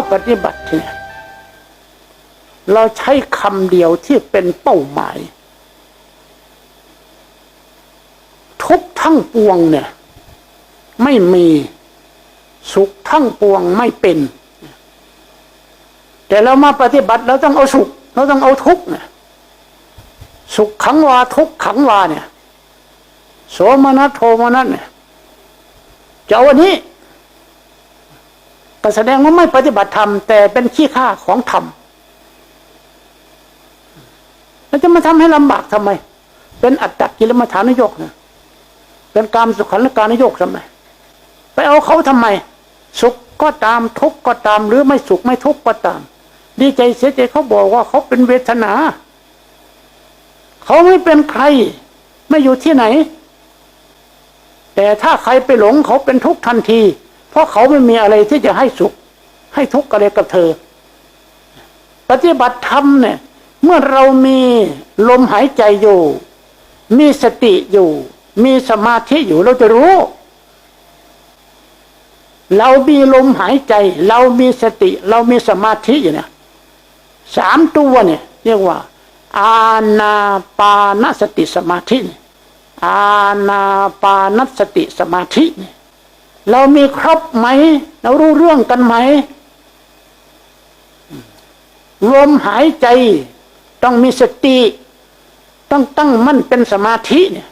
ว่าปฏิบัติเนี่ยเราใช้คำเดียวที่เป็นเป้าหมาย ทุกทั้งปวงเนี่ย ไม่มีสุขทั้งปวงไม่เป็น แต่เรามาปฏิบัติเราต้องเอาสุขเราต้องเอาทุกเนี่ยสุขขังวาทุกข์ขังวาเนี่ยโสมนัสโทมนัสเนี่ยจะเอาวันนี้ ก็แสดงว่าไม่ปฏิบัติธรรมแต่เป็นขี้ข้าของธรรมแล้วจะมาทำให้ลำบากทำไม เป็นอัตตกิลมัฐานโยกนะเป็นกามสุขันธการนโยกทำไม ไปเอาเขาทำไม สุขก็ตามทุกข์ก็ตาม หรือไม่สุขไม่ทุกข์ก็ตาม ดีใจเสียใจเขาบอกว่าเขาเป็นเวทนา เขาไม่เป็นใคร ไม่อยู่ที่ไหน แต่ถ้าใครไปหลงเขาเป็นทุกข์ทันที เพราะเขาไม่มีอะไรที่จะให้สุข ให้ทุกข์อะไรกับเธอ ปฏิบัติธรรมเนี่ย เมื่อเรามีลมหายใจอยู่ มีสติอยู่ มีสมาธิอยู่เราจะรู้ เรามีลมหายใจ เรามีสติ เรามีสมาธิอยู่เนี่ยสามตัวเนี่ยเรียกว่า อาณาปานสติสมาธิ อาณาปานสติสมาธิเนี่ย เรามีครบไหม เรารู้เรื่องกันไหม ลมหายใจต้องมีสติ ต้องตั้งมั่นเป็นสมาธิเนี่ย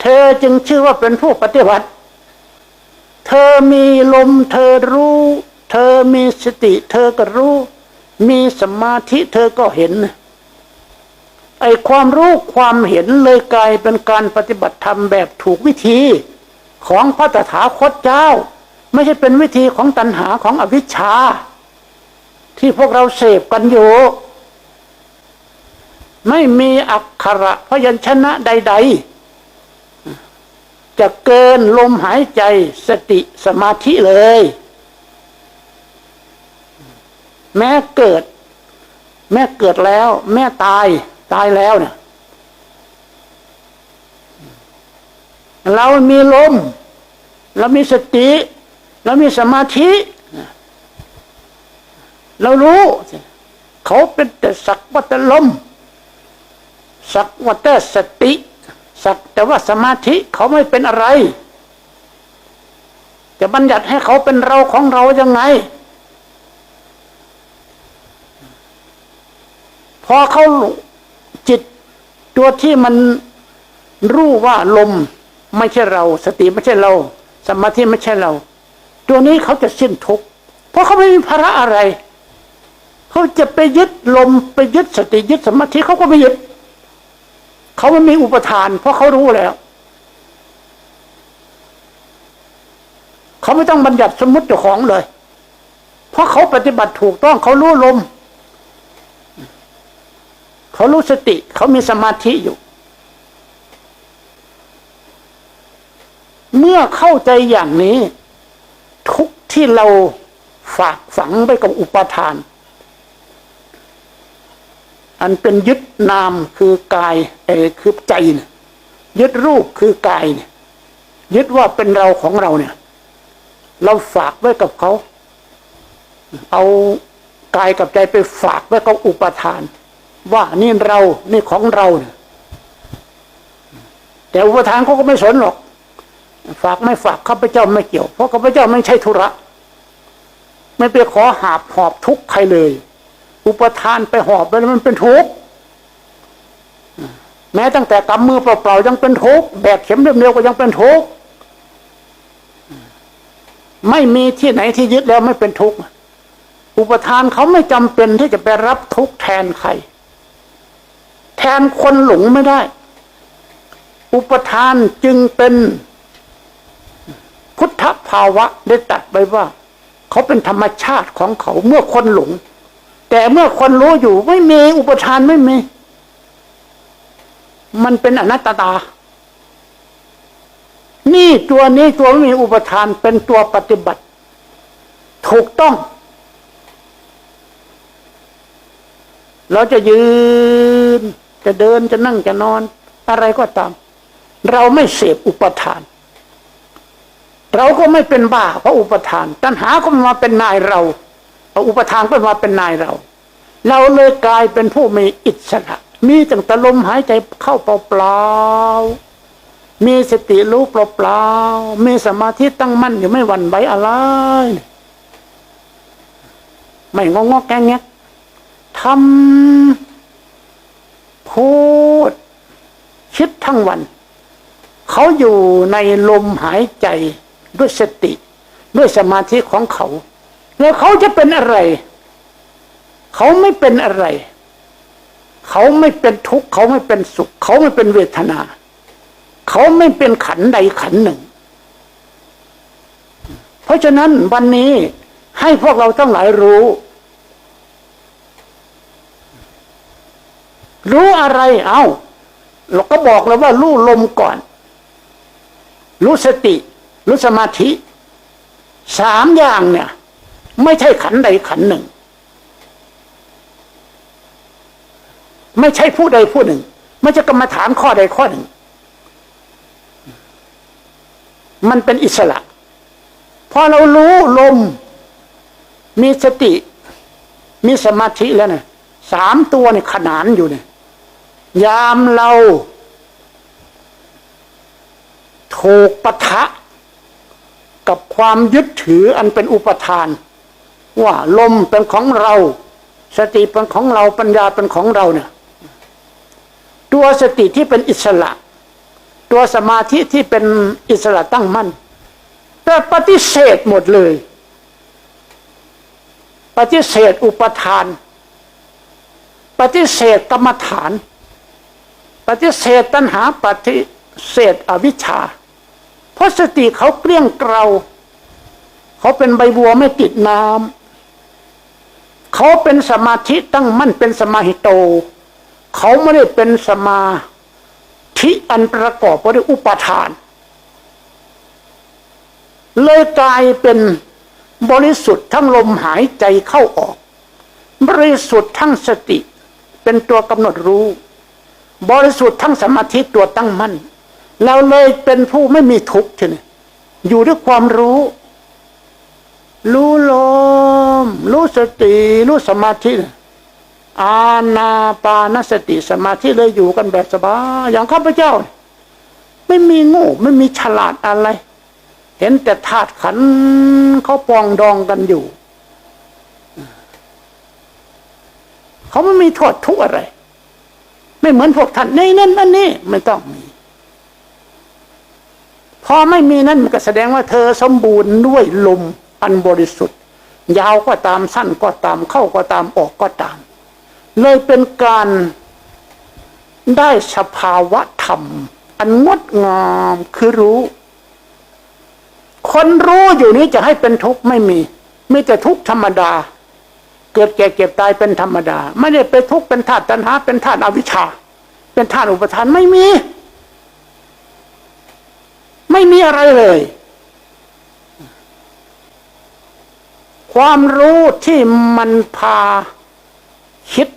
เธอจึงชื่อว่าเป็นผู้ปฏิบัติ เธอมีลม เธอรู้ เธอมีสติ เธอก็รู้ มีสมาธิ เธอก็เห็น ไอความรู้ความเห็นเลยกลายเป็นการปฏิบัติธรรมแบบถูกวิธี ของพระตถาคตเจ้า ไม่ใช่เป็นวิธีของตัณหาของอวิชชา ที่พวกเราเสพกันอยู่ ไม่มีอักขระพยัญชนะใด ๆ จะเกินลมหายใจสติสมาธิเลย แม้เกิด แม่เกิดแล้ว แม่ตายตายแล้วเนี่ย เรามีลม เรามีสติ เรามีสมาธิ เรารู้ เขาเป็นแต่สักวัตลม สักวัตสติ สักแต่ว่าสมาธิเขาไม่เป็นอะไร จะบัญญัติให้เขาเป็นเราของเรายังไง พอเขาจิตตัวที่มันรู้ว่าลม ไม่ใช่เรา สติไม่ใช่เรา สมาธิไม่ใช่เรา ตัวนี้เขาจะสิ้นทุกข์เพราะเขาไม่มีภาระอะไร เขาจะไปยึดลมไปยึดสติยึดสมาธิเขาก็ไม่ยึด เขาไม่มีอุปทาน เพราะเขารู้แล้วเขาไม่ต้องบัญญัติสมมติเจ้าของเลย เพราะเขาปฏิบัติถูกต้องเขารู้ลม เขารู้สติ เขามีสมาธิอยู่ เมื่อเข้าใจอย่างนี้ ทุกที่เราฝากฝังไปกับอุปทาน อันเป็นยึดนามคือกายเอคือใจเนี่ยยึดรูปคือกายเนี่ยยึดว่าเป็นเราของเราเนี่ย เราฝากไว้กับเขา เอากายกับใจไปฝากไว้กับอุปทาน ว่านี่เรานี่ของเราเนี่ยแต่อุปทานเขาก็ไม่สนหรอก ฝากไม่ฝากข้าพเจ้าไม่เกี่ยว เพราะข้าพเจ้าไม่ใช่ธุระ ไม่ไปขอหาบหอบทุกใครเลย อุปทานไปหอบไปแล้วมันเป็นทุกข์แม้ตั้งแต่กำมือเปล่าๆยังเป็นทุกข์แบกเข็มเดียวๆก็ยังเป็นทุกข์ไม่มีที่ไหนที่ยึดแล้วไม่เป็นทุกข์อุปทานเขาไม่จำเป็นที่จะไปรับทุกข์แทนใคร แทนคนหลงไม่ได้ อุปทานจึงเป็น พุทธภาวะได้ตัดไปว่า เขาเป็นธรรมชาติของเขาเมื่อคนหลง แต่เมื่อคนรู้อยู่ไม่มีอุปทานไม่มี มันเป็นอนัตตา นี่ตัวนี้ตัวไม่มีอุปทานเป็นตัวปฏิบัติ ถูกต้อง เราจะยืน จะเดินจะนั่งจะนอน อะไรก็ตาม เราไม่เสพอุปทาน เราก็ไม่เป็นบ้าเพราะอุปทาน ตัณหาก็มาเป็นนายเราเอาอุปทานก็มาเป็นนายเรา เราเลยกลายเป็นผู้มีอิสระ มีตั้งแต่ลมหายใจเข้าเปล่าๆมีสติรู้เปล่าๆมีสมาธิตั้งมั่นอยู่ไม่หวั่นไหวอะไร ไม่งองอแกงแงกทำพูด คิดทั้งวัน เขาอยู่ในลมหายใจ ด้วยสติ ด้วยสมาธิของเขา แล้วเขาจะเป็นอะไร เขาไม่เป็นอะไร เขาไม่เป็นทุกข์เขาไม่เป็นสุข เขาไม่เป็นเวทนา เขาไม่เป็นขันใดขันหนึ่ง เพราะฉะนั้นวันนี้ให้พวกเราทั้งหลายรู้ รู้อะไรเอา้าเราก็บอกแล้วว่ารู้ลมก่อน รู้สติ รู้สมาธิสามอย่างเนี่ย ไม่ใช่ขันใดขันหนึ่ง ไม่ใช่ผู้ใดผู้หนึ่ง ไม่ใช่กรรมฐานข้อใดข้อหนึ่ง มันเป็นอิสระพอเรารู้ลม มีสติ มีสมาธิแล้วเนี่ยสามตัวเนี่ยขนานอยู่เนี่ยยามเรา ถูกปะทะ กับความยึดถืออันเป็นอุปทาน ว่าลมเป็นของเรา สติเป็นของเราปัญญาเป็นของเราเนี่ยตัวสติที่เป็นอิสระ ตัวสมาธิที่เป็นอิสระตั้งมั่นแต่ปฏิเสธหมดเลย ปฏิเสธอุปทาน ปฏิเสธกรรมฐาน ปฏิเสธตัณหาปฏิเสธอวิชชา ราะสติเขาเกลี้ยงเกลาเขาเป็นใบบัวไม่ติดน้ำเขาเป็นสมาธิตั้งมั่นเป็นสมาหิโต เขาไม่ได้เป็นสมาธิอันประกอบไปด้วยอุปทาน เลยกลายเป็นบริสุทธิ์ทั้งลมหายใจเข้าออก บริสุทธิ์ทั้งสติ เป็นตัวกำหนดรู้ บริสุทธิ์ทั้งสมาธิตัวตั้งมั่น เราเลยเป็นผู้ไม่มีทุกข์ทีนี้อยู่ด้วยความรู้ รู้ลม รู้สติ รู้สมาธิอาณาปานสติสมาธิเลยอยู่กันแบบสบายอย่างข้าพเจ้า ไม่มีง่ไม่มีฉลาดอะไร เห็นแต่ธาตุขันเขาปองดองกันอยู่ เขาไม่มีโทษทุกข์อะไร ไม่เหมือนพวกท่านในนั้นอันนี้ไม่ต้องมี พอไม่มีนั้นมันก็แสดงว่าเธอสมบูรณ์ด้วยลมอันบริสุทธิ์ ยาวก็ตามสั้นก็ตามเข้าก็ตามออกก็ตาม เลยเป็นการได้สภาวะธรรม อันงดงามคือรู้ คนรู้อยู่นี้จะให้เป็นทุกข์ไม่มีมีแต่ทุกข์ธรรมดา เกิดแก่เก็บตายเป็นธรรมดา ไม่ได้เป็นทุกข์เป็นธาตุตัณหาเป็นธาตุอวิชชา เป็นธาตุอุปทานไม่มี ไม่มีอะไรเลย ความรู้ที่มันพาคิด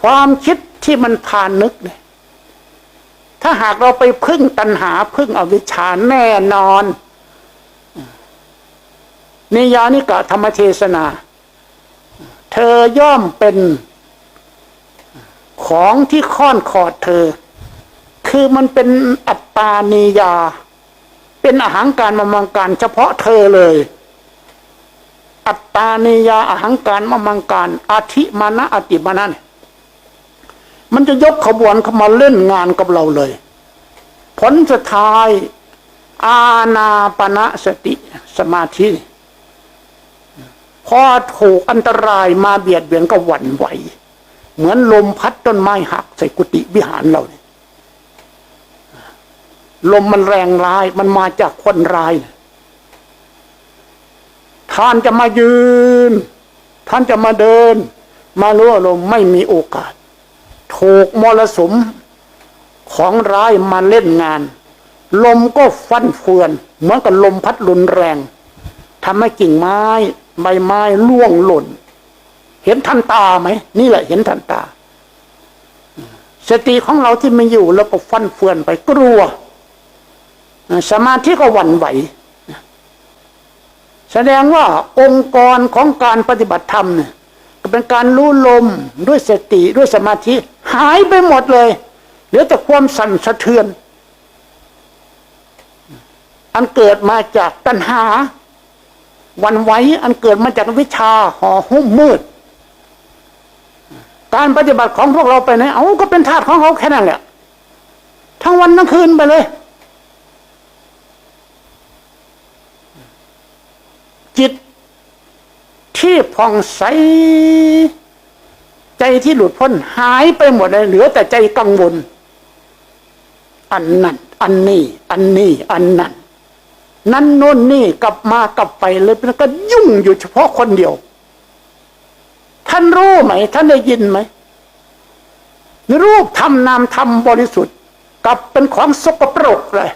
ความคิดที่มันพานึกเนี่ยถ้าหากเราไปพึ่งตัณหาพึ่งอวิชชาแน่นอนนิยานิกะธรรมเทศนา เธอย่อมเป็นของที่ค่อนขอดเธอ คือมันเป็นอัตตานิยา เป็นอาหารการมามังการ เฉพาะเธอเลย อัตตานิยาอาหารการมามังการอาธิมานะอติมานะเนี่ยมันจะยกขบวนเข้ามาเล่นงานกับเราเลย ผลสุดท้าย อาณาปณะสติสมาธิพอถูกอันตรายมาเบียดเบียนก็หวั่นไหว เหมือนลมพัดต้นไม้หักใส่กุฏิวิหารเราเนี่ย ลมมันแรงร้าย มันมาจากคนร้ายท่านจะมายืน ท่านจะมาเดิน มารู้ลมไม่มีโอกาส ถูกมรสุมของร้ายมาเล่นงาน ลมก็ฟันเฟือน เหมือนกับลมพัดรุนแรงทำให้กิ่งไม้ใบไม้ล่วงหล่น เห็นทันตาไหมนี่แหละเห็นทันตาสติของเราที่ไม่อยู่แล้วก็ฟันเฟือนไปกลัว สมาธิก็หวั่นไหว แสดงว่าองค์กรของการปฏิบัติธรรมเนี่ยก็เป็นการรู้ลมด้วยสติด้วยสมาธิ หายไปหมดเลยเหลือแต่ความสั่นสะเทือน อันเกิดมาจากตัณหา วันไหวอันเกิดมาจากวิชาห่อหุ้มมืด การปฏิบัติของพวกเราไปไหนเอาก็เป็นธาตุของเขาแค่นั้นแหละทั้งวันทั้งคืนไปเลย จิตที่ผ่องใส ใจที่หลุดพ้นหายไปหมดเลยเหลือแต่ใจกังวลอันนั้นอันนี้ อันนี้ อันนั้นนั่นโน่นนี่กลับมากลับไปเลยแล้วก็ยุ่งอยู่เฉพาะคนเดียว ท่านรู้ไหม ท่านได้ยินไหมรูปธรรมนามธรรมบริสุทธิ์กลับเป็นของสกปรกเลย